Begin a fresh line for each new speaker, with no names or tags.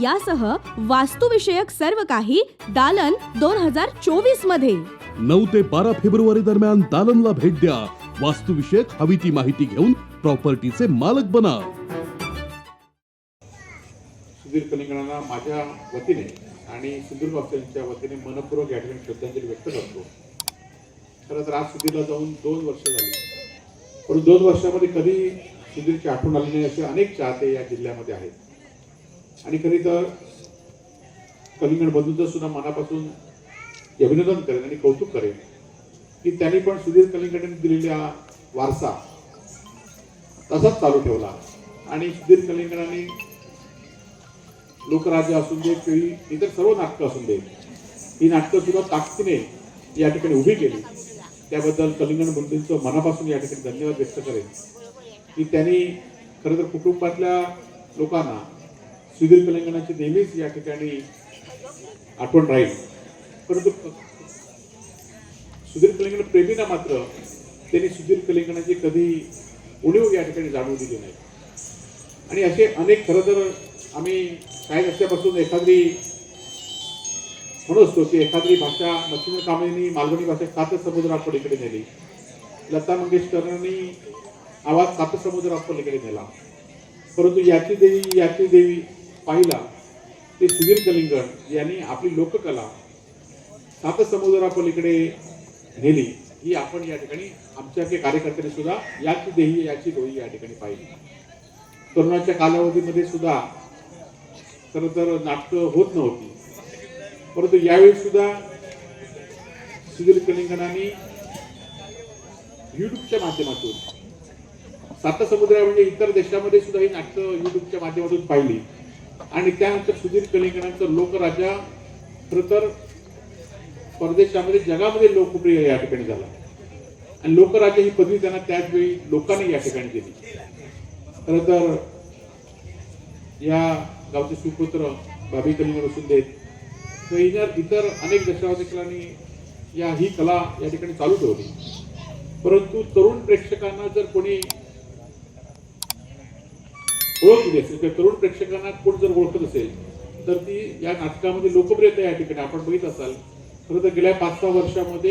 यासह वास्तुविषयक सर्व काही दालन दोन हजार चोवीसमध्ये.
नऊ ते बारा फेब्रुवारी दरम्यान दालनला भेट द्या. वास्तुविषयक हवी ती माहिती घेऊन प्रॉपर्टीचे मालक बना.
सुधीर कलिंगणांना माझ्या वतीने आणि सिंधुदुर्ग वासियांच्या वतीने मनपूर्वक या ठिकाणी श्रद्धांजली व्यक्त करतो. खरं तर आज सुधीरला जाऊन दोन वर्ष झाली. परंतु दोन वर्षामध्ये कधी सुधीरची आठवण आली नाही असे अनेक चाहते या जिल्ह्यामध्ये आहेत. आणि खरी तर कलिंगण बंधूंचं सुद्धा मनापासून अभिनंदन करेन आणि कौतुक करेन की त्यांनी पण सुधीर कलिंगडांनी दिलेला वारसा तसाच चालू ठेवला. आणि सुधीर कलिंगडाने लोकराज्य असून दे केळी इतर सर्व नाटकं असून दे ही नाटकं सुद्धा ताकदीने या ठिकाणी उभी केली. त्याबद्दल कलिंगण बंधूंचं मनापासून या ठिकाणी धन्यवाद व्यक्त करेन. की त्यांनी खरं तर कुटुंबातल्या लोकांना सुधीर कलिंगणाची नेहमीच या ठिकाणी आठवण राहील. परंतु सुधीर कलिंगण प्रेमींना मात्र त्यांनी सुधीर कलिंगणाची कधी उणीव या ठिकाणी जाणवू दिली नाही. आणि असे अनेक खरं तर आम्ही काही रस्त्यापासून एखादी म्हणून असतो की एखादी भाषा मच्छिंद्र कामेंनी मालवणी भाषा सात समुद्र पलीकडे नेली. लता मंगेशकरांनी आवाज सात समुद्र पलीकडे नेला. परंतु याची देवी याची देवी पाहिला ते सुधीर कलिंगण यांनी आपली लोककला सात समुद्रापलीकडे नेली ही आपण या ठिकाणी आमच्या काही कार्यकर्त्यांनी सुद्धा याची देही याची डोही या ठिकाणी पाहिली. कोरोनाच्या कालावधीमध्ये सुद्धा खरं तर नाटकं होत नव्हती. परंतु यावेळी सुद्धा सुधीर कलिंगणांनी युट्यूबच्या माध्यमातून सात समुद्र म्हणजे इतर देशामध्ये सुद्धा ही नाटकं युट्यूबच्या माध्यमातून पाहिली. आणि त्यानंतर सुधीर कलिंगणांचं लोकराजा खरं तर परदेशामध्ये जगामध्ये लोकप्रिय या ठिकाणी झाला. आणि लोकराजा ही पदवी त्यांना त्याच वेळी लोकांनी या ठिकाणी दिली. खरं तर या गावचे सुपुत्र बाबी कलिंगड असून देत तर इतर इतर अनेक दशावधिकांनी या ही कला या ठिकाणी चालू ठेवली. परंतु तरुण प्रेक्षकांना जर कोणी ओळखली असेल किंवा तरुण प्रेक्षकांना कोण जर ओळखत असेल तर ती या नाटकामध्ये लोकप्रियता या ठिकाणी. आपण बघित असाल. खरं तर गेल्या पाच सहा वर्षामध्ये